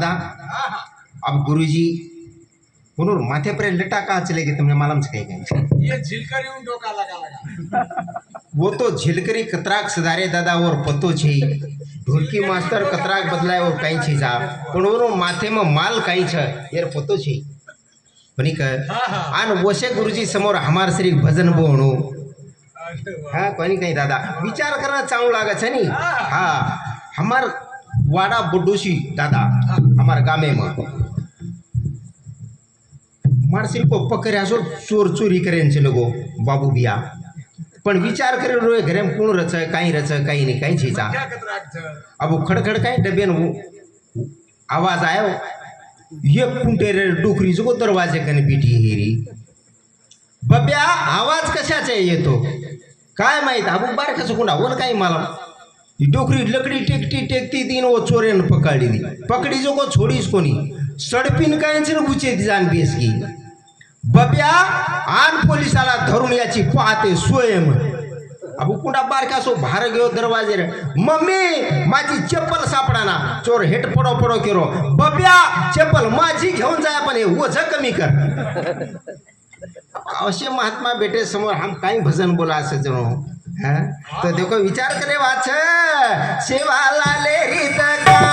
दादा अब गुरुजी माथे पर लटा का चले गए तुमने मालूम से कहीं ये डोका लगा लगा। वो तो झिलकरी कतराक सदारे दादा और पतो छे ढोलकी मास्टर कतराक बदलाय और कहीं छे जा। पण माथे में माल कहीं छे यार पतो छे बनी का आन वशे गुरुजी समोर हमार श्री भजन बोणो। हा कोनी कहीं दादा। विचार करा चांगला लागा छे नी? हा हमार વાડા બુડોશી દાદા હમાર ગામેમાં માણસી કો પકડ્યા છો ચોર ચોરી કરે છે લોકો બાબુ બિયા પણ વિચાર કરી રોય ઘરે કોણ રચે કાંઈ રચે કાંઈ નહીં કાંઈ છે ચા क्या कतराक छ अब खडखड काय डब्यान आवाज आयो एक कुंटेरे डोकरी जो दरवाजे कने पिटी हेरी बब्या आवाज कशाचा येतो काय माहित अबू बार कसं कोणा वन काय मला ही डोकरी लकडी टेकती टेकती तीन ओ चोरेन पकडली पकडी जो को छोडीस कोणी. सडपीन काय गुचे जाण बेस की बब्या आन पोलिसाला धरून याची पाहते स्वयं. अबू कुंडा बारकासो भार घेऊ दरवाजे रे. मम्मी माझी चप्पल सापडाना चोर हेट पडो पडो केरो. बब्या चप्पल माझी घेऊन जाय पण हे ओझ कमी कर. असे महात्मा बेटे समोर हम काही भजन बोला असं जणू. तो देखो विचार करे वाच सेवा लाले रीत का।